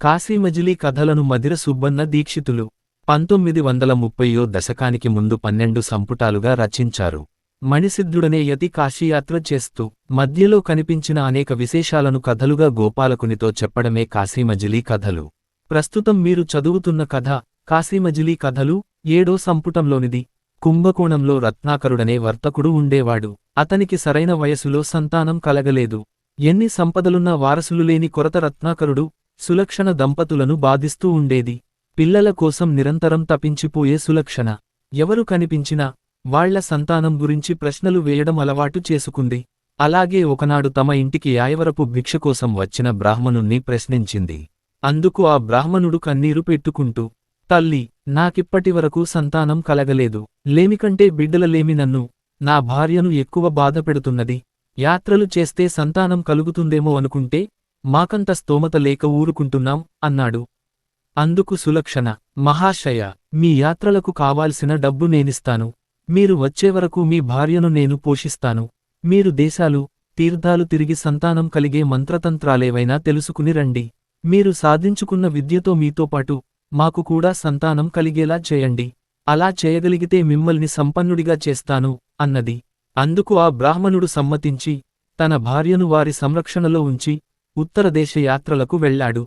కాశీమజిలీ కథలను మధిర సుబ్బన్న దీక్షితులు. పంతొమ్మిది వందల ముప్పయో దశకానికి ముందు పన్నెండు సంపుటాలుగా రచించారు. మణిసిద్ధుడనే యతి కాశీయాత్ర చేస్తూ మధ్యలో కనిపించిన అనేక విశేషాలను కథలుగా గోపాలకునితో చెప్పడమే కాశీమజిలీ కథలు. ప్రస్తుతం మీరు చదువుతున్న కథ కాశీమజిలీ కథలు ఏడో సంపుటంలోనిది. కుంభకోణంలో రత్నాకరుడనే వర్తకుడు ఉండేవాడు. అతనికి సరైన వయసులో సంతానం కలగలేదు. ఎన్ని సంపదలున్న వారసులు లేని కొరత రత్నాకరుడు సులక్షణ దంపతులను బాధిస్తూ ఉండేది. పిల్లల కోసం నిరంతరం తపించిపోయే సులక్షణ. ఎవరు కనిపించినా వాళ్ళ సంతానం గురించి ప్రశ్నలు వేయడం అలవాటు చేసుకుంది. అలాగే ఒకనాడు తమ ఇంటికి యాయవరపు భిక్షకోసం వచ్చిన బ్రాహ్మణుణ్ణి ప్రశ్నించింది. అందుకు ఆ బ్రాహ్మణుడు కన్నీరు పెట్టుకుంటూ తల్లి నాకిప్పటివరకు సంతానం కలగలేదు. లేమికంటే బిడ్డలలేమి నన్ను. నా భార్యను ఎక్కువ బాధ పెడుతున్నది. యాత్రలు చేస్తే సంతానం కలుగుతుందేమో అనుకుంటే మాకంత స్తోమత లేక ఊరుకుంటున్నాం అన్నాడు. అందుకు సులక్షణ మహాశయ మీ యాత్రలకు కావాల్సిన డబ్బు నేనిస్తాను. మీరు వచ్చేవరకు మీ భార్యను నేను పోషిస్తాను. మీరు దేశాలు తీర్థాలు తిరిగి సంతానం కలిగే మంత్రతంత్రాలేవైనా తెలుసుకుని రండి. మీరు సాధించుకున్న విద్యతో మీతో పాటు మాకు కూడా సంతానం కలిగేలా చేయండి. అలా చేయగలిగితే మిమ్మల్ని సంపన్నుడిగా చేస్తాను అన్నది. అందుకు ఆ బ్రాహ్మణుడు సమ్మతించి తన భార్యను వారి సంరక్షణలో ఉంచి ఉత్తరదేశ యాత్రలకు వెళ్ళాడు.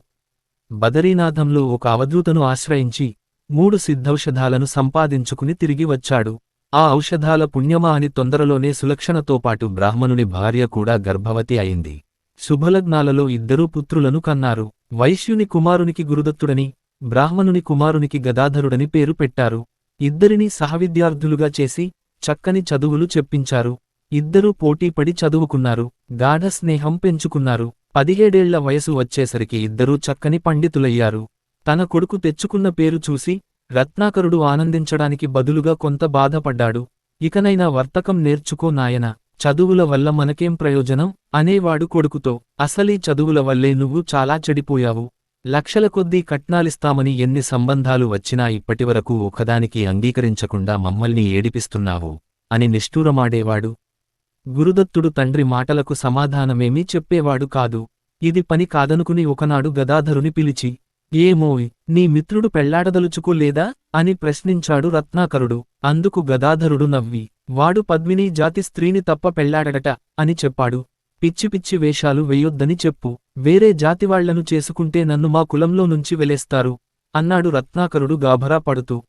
బదరీనాథంలో ఒక అవధూతను ఆశ్రయించి మూడు సిద్ధౌషధాలను సంపాదించుకుని తిరిగి వచ్చాడు. ఆ ఔషధాల పుణ్యమా అని తొందరలోనే సులక్షణతో పాటు బ్రాహ్మణుని భార్య కూడా గర్భవతి అయింది. శుభలగ్నాలలో ఇద్దరూ పుత్రులను కన్నారు. వైశ్యుని కుమారునికి గురుదత్తుడని బ్రాహ్మణుని కుమారునికి గదాధరుడని పేరు పెట్టారు. ఇద్దరినీ సహవిద్యార్థులుగా చేసి చక్కని చదువులు చెప్పించారు. ఇద్దరూ పోటీపడి చదువుకున్నారు. గాఢ స్నేహం పెంచుకున్నారు. పదిహేడేళ్ళ వయసు వచ్చేసరికి ఇద్దరూ చక్కని పండితులయ్యారు. తన కొడుకు తెచ్చుకున్న పేరు చూసి రత్నాకరుడు ఆనందించడానికి బదులుగా కొంత బాధపడ్డాడు. ఇకనైనా వర్తకం నేర్చుకో నాయన చదువుల వల్ల మనకేం ప్రయోజనం? అనేవాడు కొడుకుతో అసలీ చదువుల వల్లే నువ్వు చాలా చెడిపోయావు. లక్షల కొద్దీ కట్నాలిస్తామని ఎన్ని సంబంధాలు వచ్చినా ఇప్పటివరకు ఒకదానికి అంగీకరించకుండా మమ్మల్ని ఏడిపిస్తున్నావు అని నిష్ఠూరమాడేవాడు. గురుదత్తుడు తండ్రి మాటలకు సమాధానమేమీ చెప్పేవాడు కాదు. ఇది పని కాదనుకుని ఒకనాడు గదాధరుని పిలిచి ఏమోయ్ నీ మిత్రుడు పెళ్ళాడదలుచుకోలేదా అని ప్రశ్నించాడు రత్నాకరుడు. అందుకు గదాధరుడు నవ్వి వాడు పద్మినీ జాతి స్త్రీని తప్ప పెళ్ళాడట అని చెప్పాడు. పిచ్చి పిచ్చి వేషాలు వెయ్యొద్దని చెప్పు. వేరే జాతివాళ్ళను చేసుకుంటే నన్ను మా కులంలో నుంచి వెలేస్తారు అన్నాడు రత్నాకరుడు గాభరా పడుతూ.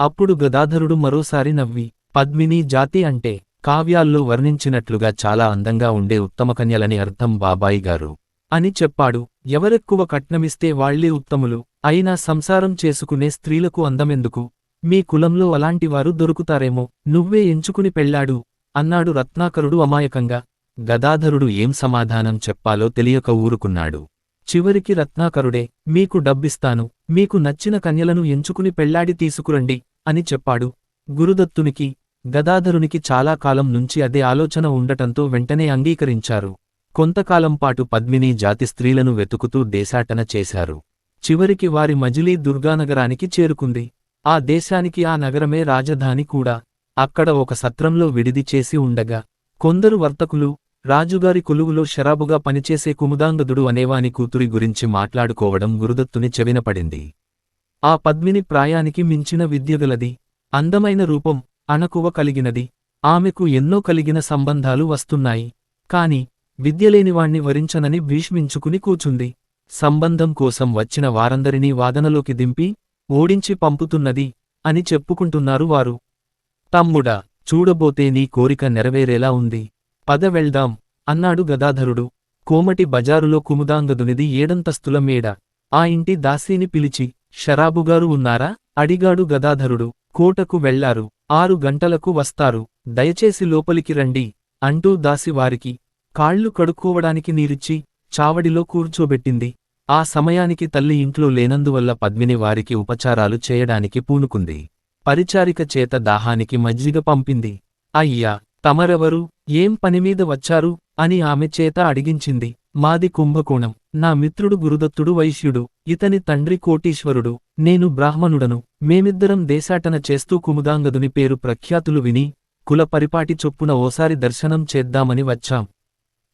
అప్పుడు గదాధరుడు మరోసారి నవ్వి పద్మినీ జాతి అంటే కావ్యాల్లో వర్ణించినట్లుగా చాలా అందంగా ఉండే ఉత్తమకన్యలని అర్థం బాబాయి గారు. అని చెప్పాడు. ఎవరెక్కువ కట్నమిస్తే వాళ్ళే ఉత్తములు. అయినా సంసారం చేసుకునే స్త్రీలకు అందమెందుకు? మీ కులంలో అలాంటివారు దొరుకుతారేమో. నువ్వే ఎంచుకుని పెళ్ళాడు అన్నాడు రత్నాకరుడు అమాయకంగా. గదాధరుడు ఏం సమాధానం చెప్పాలో తెలియక ఊరుకున్నాడు. చివరికి రత్నాకరుడే మీకు డబ్బిస్తాను. మీకు నచ్చిన కన్యలను ఎంచుకుని పెళ్ళాడి తీసుకురండి అని చెప్పాడు. గురుదత్తునికి గదాధరునికి చాలా కాలం నుంచి అదే ఆలోచన ఉండటంతో వెంటనే అంగీకరించారు. కొంతకాలం పాటు పద్మిని జాతి స్త్రీలను వెతుకుతూ దేశాటన చేశారు. చివరికి వారి మజిలీ దుర్గానగరానికి చేరుకుంది. ఆ దేశానికి ఆ నగరమే రాజధాని కూడా. అక్కడ ఒక సత్రంలో విడిది చేసి ఉండగా కొందరు వర్తకులు రాజుగారి కొలువులో షరాబుగా పనిచేసే కుముదాంగదుడు అనేవాని కూతురి గురించి మాట్లాడుకోవడం గురుదత్తుని చెవినపడింది. ఆ పద్మిని ప్రాయానికి మించిన విద్యగలది. అందమైన రూపం అణకువ కలిగినది. ఆమెకు ఎన్నో కలిగిన సంబంధాలు వస్తున్నాయి. కాని విద్యలేనివాణ్ణి వరించనని భీష్మించుకుని కూచుంది. సంబంధం కోసం వచ్చిన వారందరినీ వాదనలోకి దింపి ఓడించి పంపుతున్నది అని చెప్పుకుంటున్నారు వారు. తమ్ముడా చూడబోతే నీ కోరిక నెరవేరేలా ఉంది. పద వెళ్దాం అన్నాడు గదాధరుడు. కోమటి బజారులో కుముదాంగదునిది ఏడంతస్తుల మేడ. ఆ ఇంటి దాసీని పిలిచి షరాబుగారు ఉన్నారా? అడిగాడు గదాధరుడు. కోటకు వెళ్ళారు. ఆరు గంటలకు వస్తారు. దయచేసి లోపలికి రండి. అంటూ దాసి వారికి కాళ్ళు కడుక్కోవడానికి నీరిచ్చి చావడిలో కూర్చోబెట్టింది. ఆ సమయానికి తల్లి ఇంట్లో లేనందువల్ల పద్మిని వారికి ఉపచారాలు చేయడానికి పూనుకుంది. పరిచారిక చేత దాహానికి మజ్జిగ పంపింది. అయ్యా తమరెవరు? ఏం పనిమీద వచ్చారు? అని ఆమె చేత అడిగించింది. మాది కుంభకోణం. నా మిత్రుడు గురుదత్తుడు వైశ్యుడు. ఇతని తండ్రి కోటీశ్వరుడు. నేను బ్రాహ్మణుడను. మేమిద్దరం దేశాటన చేస్తూ కుముదాంగదుని పేరు ప్రఖ్యాతులు విని కుల పరిపాటి చొప్పున ఓసారి దర్శనం చేద్దామని వచ్చాం.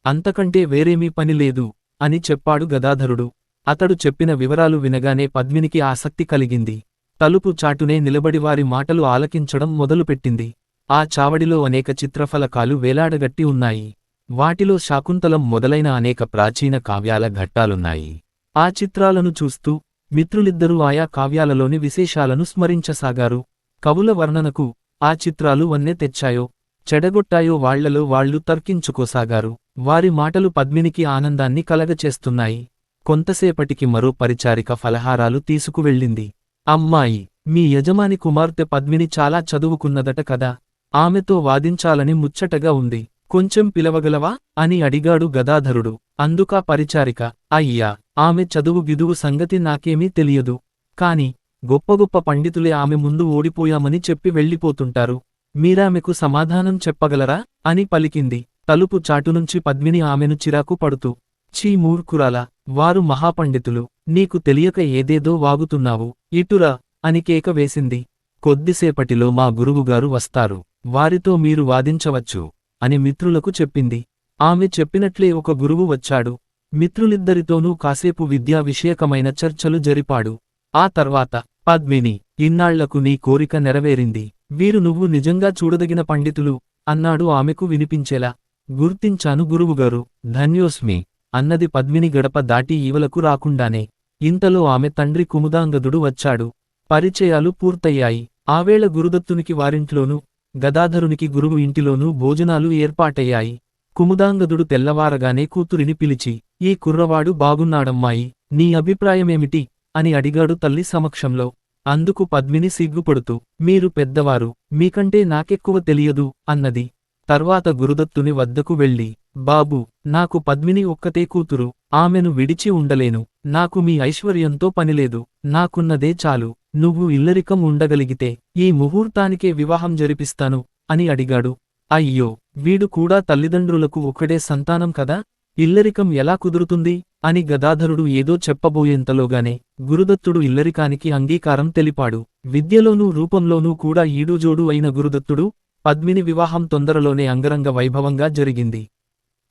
అంతకంటే వేరేమీ పని లేదు అని చెప్పాడు గదాధరుడు. అతడు చెప్పిన వివరాలు వినగానే పద్మినికి ఆసక్తి కలిగింది. తలుపు చాటునే నిలబడి వారి మాటలు ఆలకించడం మొదలుపెట్టింది. ఆ చావడిలో అనేక చిత్రఫలకాలు వేలాడగట్టి ఉన్నాయి. వాటిలో శాకుంతలం మొదలైన అనేక ప్రాచీన కావ్యాల ఘట్టాలున్నాయి. ఆ చిత్రాలను చూస్తూ మిత్రులిద్దరూ ఆయా కావ్యాలలోని విశేషాలను స్మరించసాగారు. కవుల వర్ణనకు ఆ చిత్రాలు వన్నె తెచ్చాయో చెడగొట్టాయో వాళ్ళలో వాళ్ళు తర్కించుకోసాగారు. వారి మాటలు పద్మినికి ఆనందాన్ని కలగచేస్తున్నాయి. కొంతసేపటికి మరో పరిచారిక ఫలహారాలు తీసుకువెళ్ళింది. అమ్మాయి మీ యజమాని కుమార్తె పద్మిని చాలా చదువుకున్నదట కదా? ఆమెతో వాదించాలని ముచ్చటగా ఉంది. కొంచెం పిలవగలవా? అని అడిగాడు గదాధరుడు. అందుకా పరిచారిక అయ్యా ఆమె చదువు గిదువు సంగతి నాకేమీ తెలియదు. కాని గొప్ప గొప్ప పండితులే ఆమె ముందు ఓడిపోయామని చెప్పి వెళ్ళిపోతుంటారు. మీరామెకు సమాధానం చెప్పగలరా? అని పలికింది. తలుపు చాటునుంచి పద్మిని ఆమెను చిరాకు పడుతూ చీ మూర్ఖురాలా వారు మహాపండితులు నీకు తెలియక ఏదేదో వాగుతున్నావు. ఇటురా అని కేక వేసింది. కొద్దిసేపటిలో మా గురువుగారు వస్తారు. వారితో మీరు వాదించవచ్చు. అని మిత్రులకు చెప్పింది. ఆమె చెప్పినట్లే ఒక గురువు వచ్చాడు. మిత్రులిద్దరితోనూ కాసేపు విద్యా విషయకమైన చర్చలు జరిపాడు. ఆ తర్వాత పద్మిని ఇన్నాళ్ళకు నీ కోరిక నెరవేరింది. వీరు నువ్వు నిజంగా చూడదగిన పండితులు అన్నాడు ఆమెకు వినిపించేలా. గుర్తించాను గురువుగారు. ధన్యోస్మి అన్నది పద్మిని గడప దాటి ఈవలకు రాకుండానే. ఇంతలో ఆమె తండ్రి కుముదాంగదుడు వచ్చాడు. పరిచయాలు పూర్తయ్యాయి. ఆవేళ గురుదత్తునికి వారింట్లోనూ గదాధరునికి గురువు ఇంటిలోనూ భోజనాలు ఏర్పాటయ్యాయి. కుముదాంగదుడు తెల్లవారగానే కూతురిని పిలిచి ఈ కుర్రవాడు బాగున్నాడమ్మాయి నీ అభిప్రాయమేమిటి? అని అడిగాడు తల్లి సమక్షంలో. అందుకు పద్మిని సిగ్గుపడుతూ మీరు పెద్దవారు మీకంటే నాకెక్కువ తెలియదు అన్నది. తర్వాత గురుదత్తుని వద్దకు వెళ్ళి బాబు నాకు పద్మిని ఒక్కతే కూతురు ఆమెను విడిచి ఉండలేను. నాకు మీ ఐశ్వర్యంతో పనిలేదు. నాకున్నదే చాలు. నువ్వు ఇల్లరికం ఉండగలిగితే ఈ ముహూర్తానికే వివాహం జరిపిస్తాను అని అడిగాడు. అయ్యో వీడు కూడా తల్లిదండ్రులకు ఒక్కడే సంతానం కదా? ఇల్లరికం ఎలా కుదురుతుంది? అని గదాధరుడు ఏదో చెప్పబోయేంతలోగానే గురుదత్తుడు ఇల్లరికానికి అంగీకారం తెలిపాడు. విద్యలోనూ రూపంలోనూ కూడా ఈడుజోడు అయిన గురుదత్తుడు పద్మిని వివాహం తొందరలోనే అంగరంగ వైభవంగా జరిగింది.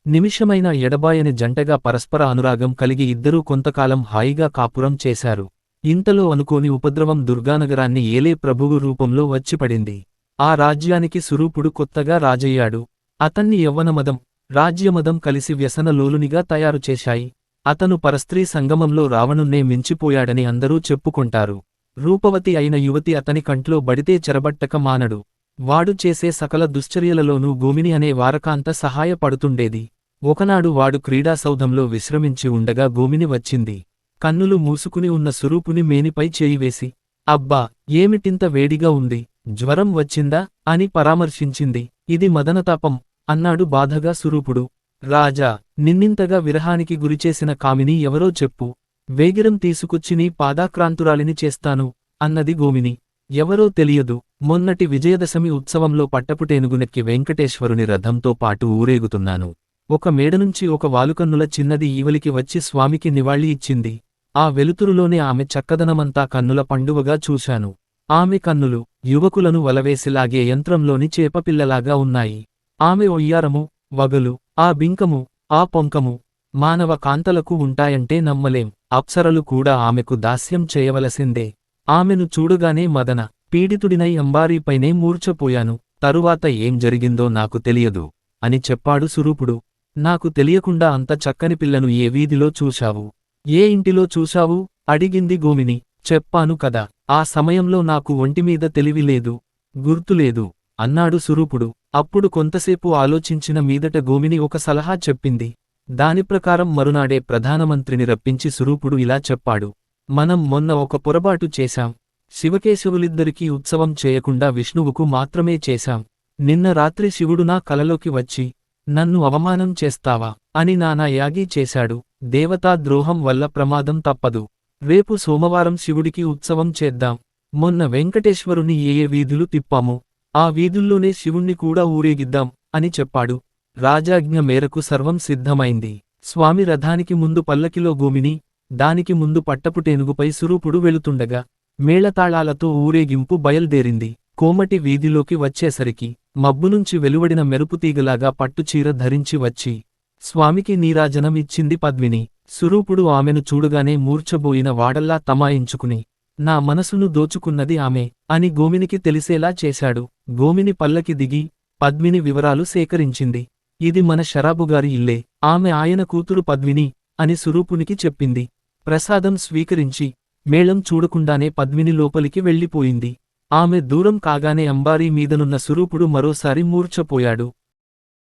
నిమిషమైన ఎడబాయని జంటగా పరస్పర అనురాగం కలిగి ఇద్దరూ కొంతకాలం హాయిగా కాపురం చేశారు. ఇంతలో అనుకోని ఉపద్రవం దుర్గానగరాన్ని ఏలే ప్రభువు రూపంలో వచ్చిపడింది. ఆ రాజ్యానికి సురూపుడు కొత్తగా రాజయ్యాడు. అతన్ని యవ్వనమదం రాజ్యమదం కలిసి వ్యసనలోలునిగా తయారుచేశాయి అతను పరస్త్రీ సంగమంలో రావణున్నే మించిపోయాడని అందరూ చెప్పుకుంటారు. రూపవతి అయిన యువతి అతని కంట్లో బడితే చెరబట్టక మానడు. వాడు చేసే సకల దుశ్చర్యలలోనూ గోమిని అనే వారకాంత సహాయపడుతుండేది. ఒకనాడు వాడు క్రీడాసౌధంలో విశ్రమించి ఉండగా గోమిని వచ్చింది. కన్నులు మూసుకుని ఉన్న సురూపుని మేనిపై చేయివేసి అబ్బా ఏమిటింత వేడిగా ఉంది? జ్వరం వచ్చిందా? అని పరామర్శించింది. ఇది మదనతాపం అన్నాడు బాధగా సురూపుడు. రాజా నిన్నింతగా విరహానికి గురిచేసిన కామిని ఎవరో చెప్పు. వేగిరం తీసుకొచ్చి నీ పాదాక్రాంతురాలిని చేస్తాను అన్నది గోమిని ఎవరో తెలియదు. మొన్నటి విజయదశమి ఉత్సవంలో పట్టపుటేనుగునెక్కి వెంకటేశ్వరుని రథంతో పాటు ఊరేగుతున్నాను. ఒక మేడనుంచి ఒక వాలుకన్నుల చిన్నది ఈవలికి వచ్చి స్వామికి నివాళి ఇచ్చింది. ఆ వెలుతురులోనే ఆమె చక్కదనమంతా కన్నుల పండువగా చూశాను. ఆమె కన్నులు యువకులను వలవేసిలాగే యంత్రంలోని చేపపిల్లలాగా ఉన్నాయి. ఆమె ఒయ్యారము వగలు ఆ బింకము ఆ పొంకము మానవ కాంతలకు ఉంటాయంటే నమ్మలేం. అప్సరలు కూడా ఆమెకు దాస్యం చేయవలసిందే. ఆమెను చూడగానే మదన పీడితుడినై అంబారీపైనే మూర్ఛపోయాను తరువాత ఏం జరిగిందో నాకు తెలియదు అని చెప్పాడు సురూపుడు. నాకు తెలియకుండా అంత చక్కని పిల్లను ఏ వీధిలో చూశావు? ఏ ఇంటిలో చూశావు? అడిగింది గోమిని. చెప్పాను కదా ఆ సమయంలో నాకు ఒంటిమీద తెలివి లేదు గుర్తులేదు అన్నాడు సురూపుడు. అప్పుడు కొంతసేపు ఆలోచించిన మీదట గోమిని ఒక సలహా చెప్పింది. దాని ప్రకారం మరునాడే ప్రధానమంత్రిని రప్పించి సురూపుడు ఇలా చెప్పాడు. మనం మొన్న ఒక పొరబాటు చేశాం. శివకేశవులిద్దరికీ ఉత్సవం చేయకుండా విష్ణువుకు మాత్రమే చేశాం. నిన్న రాత్రి శివుడు నా కలలోకి వచ్చి నన్ను అవమానం చేస్తావా? అని నానా యాగి చేశాడు. దేవతా ద్రోహం వల్ల ప్రమాదం తప్పదు. రేపు సోమవారం శివుడికి ఉత్సవం చేద్దాం. మొన్న వెంకటేశ్వరుని ఏ ఏ వీధులు తిప్పామో ఆ వీధుల్లోనే శివుణ్ణి కూడా ఊరేగిద్దాం అని చెప్పాడు. రాజాజ్ఞ మేరకు సర్వం సిద్ధమైంది. స్వామి రథానికి ముందు పల్లకిలో భూమిని దానికి ముందు పట్టపుటేనుగుపై సురూపుడు వెళుతుండగా మేళతాళాలతో ఊరేగింపు బయల్దేరింది. కోమటి వీధిలోకి వచ్చేసరికి మబ్బునుంచి వెలువడిన మెరుపుతీగలాగా పట్టుచీర ధరించి వచ్చి స్వామికి నీరాజనం ఇచ్చింది పద్మిని. సురూపుడు ఆమెను చూడగానే మూర్ఛబోయిన వాడల్లా తమాయించుకుని నా మనసును దోచుకున్నది ఆమె అని గోమినికి తెలిసేలా చేశాడు. గోమిని పల్లకి దిగి పద్మిని వివరాలు సేకరించింది. ఇది మన శరాబుగారి ఇల్లే ఆమె ఆయన కూతురు పద్మిని అని సురూపునికి చెప్పింది. ప్రసాదం స్వీకరించి మేళం చూడకుండానే పద్మిని లోపలికి వెళ్ళిపోయింది. ఆమె దూరం కాగానే అంబారీ మీదనున్న సురూపుడు మరోసారి మూర్ఛపోయాడు.